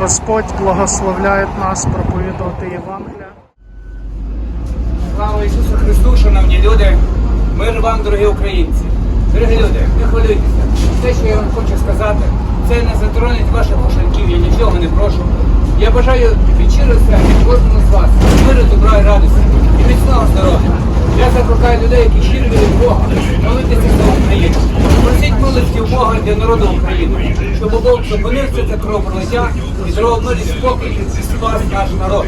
Господь благословляє нас проповідувати Євангелія. Слава Ісусу Христу, шановні люди, мир вам, дорогі українці. Дорогі люди, не хвилюйтеся. Все, що я вам хочу сказати, це не затронить ваших кошельків, я нічого не прошу. Я бажаю від щирого серця кожному з вас миру, добра і радості і міцного здоров'я. Я закликаю людей, які щиро вірять в Бога, молитися за Україну. Просіть милості у Бога для народу України, щоб Бог зупинився це кровопролиття і і спокій і спас наш народ.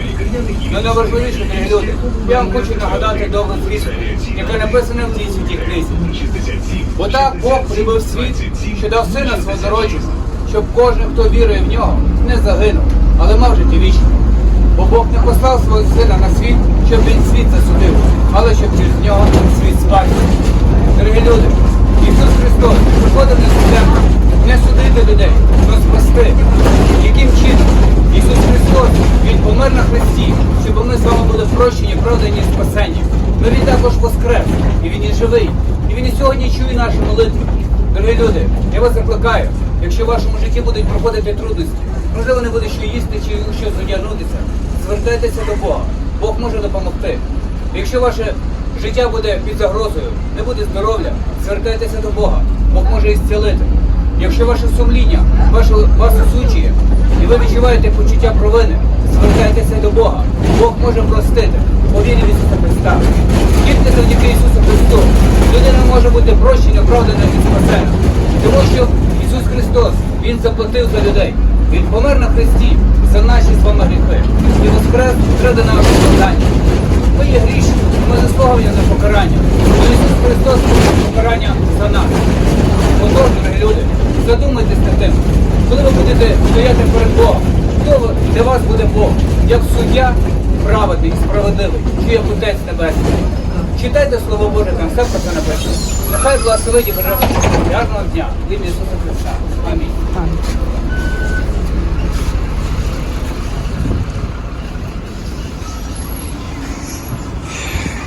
Ну найважливіше, дорогі люди, я вам хочу нагадати добру звістку, яка написана в цій святій книзі. Бо так Бог полюбив світ, що дав сина свого народження, щоб кожен, хто вірує в нього, не загинув, але мав життя вічне. Бо Бог не послав свого сина на світ, щоб він світ засудив, але щоб через нього світ спасся. Дорогі люди, Христос приходив на землю не судити людей, але спасти. Яким чином? Ісус Христос, Він помер на Христі, щоб ми з вами були прощені, продані і спасені. Но Він також воскрес, і Він і живий. І Він і сьогодні чує наші молитви. Дорогі люди, я вас закликаю, якщо в вашому житті будуть проходити трудності, можливо, не буде що їсти чи у що задягнутися, звертайтеся до Бога. Бог може допомогти. Якщо ваше життя буде під загрозою, не буде здоров'я, звертайтеся до Бога. Бог може ісцілити. Якщо ваше сумління ваше, вас осуджує, і ви відчуваєте почуття провини, звертайтеся до Бога. Бог може простити. По в Ісуса Христа. Тільки завдяки Ісусу Христу людина може бути прощена, оправдана і спасена. Тому що Ісус Христос, Він заплатив за людей. Він помер на Христі за наші з вами гріхи. І воскрес ради нашого страждання. Ми є грішні, ми заслуговуємо на покарання. Але Ісус Христос покарання за нас. Отож, люди, задумайтесь над тим, коли ви будете стояти перед Богом, хто для вас буде Бог, як суддя праведний і справедливий, чи як Отець Небесний. Читайте Слово Боже, там все про це написано. Нехай благословить і бережемо гарного дня. В ім'я Ісуса Христа. Амінь.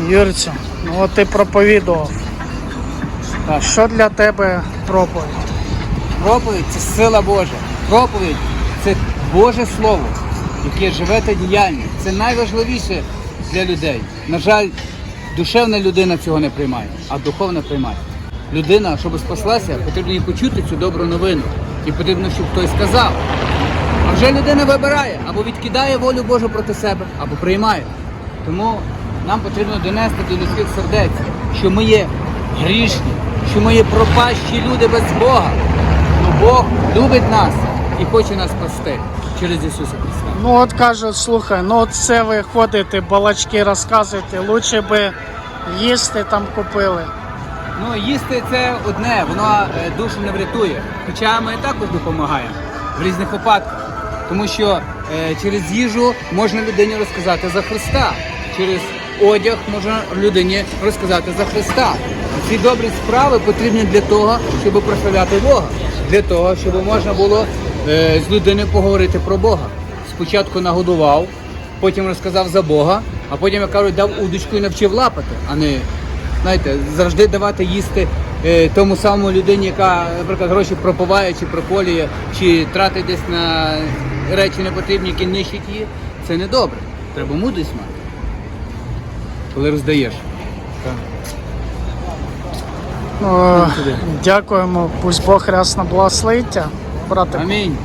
Юрцю, ну от ти проповідував. А що для тебе проповідь? Проповідь це сила Божа. Проповідь це Боже Слово, яке живе та діяльне. Це найважливіше для людей. На жаль, душевна людина цього не приймає, а духовна приймає. Людина, щоб спаслася, потрібно їй почути цю добру новину. І потрібно, щоб хтось сказав. А вже людина вибирає або відкидає волю Божу проти себе, або приймає. Тому нам потрібно донести до людських сердець, що ми є грішні, що ми є пропащі люди без Бога. Ну Бог любить нас і хоче нас спасти через Ісуса Христа. Ну от кажуть, слухай, ну от це ви ходите, балачки розказуєте, лучше би їсти там купили. Ну, їсти це одне, воно е, душу не врятує. Хоча ми також допомагаємо в різних випадках. Тому що е, через їжу можна людині розказати за Христа, через одяг можна людині розказати за Христа. Ці добрі справи потрібні для того, щоб прославляти Бога, для того, щоб можна було е, з людиною поговорити про Бога. Спочатку нагодував, потім розказав за Бога, а потім, як кажуть, дав удочку і навчив лапати, а не знаєте, завжди давати їсти е, тому самому людині, яка, наприклад, гроші пропиває чи прополює, чи тратить десь на речі непотрібні, які нищать її, це не добре. Треба мудрість мати, коли роздаєш. Дякуємо, пусть Бог рясно благословить, брате. Амінь.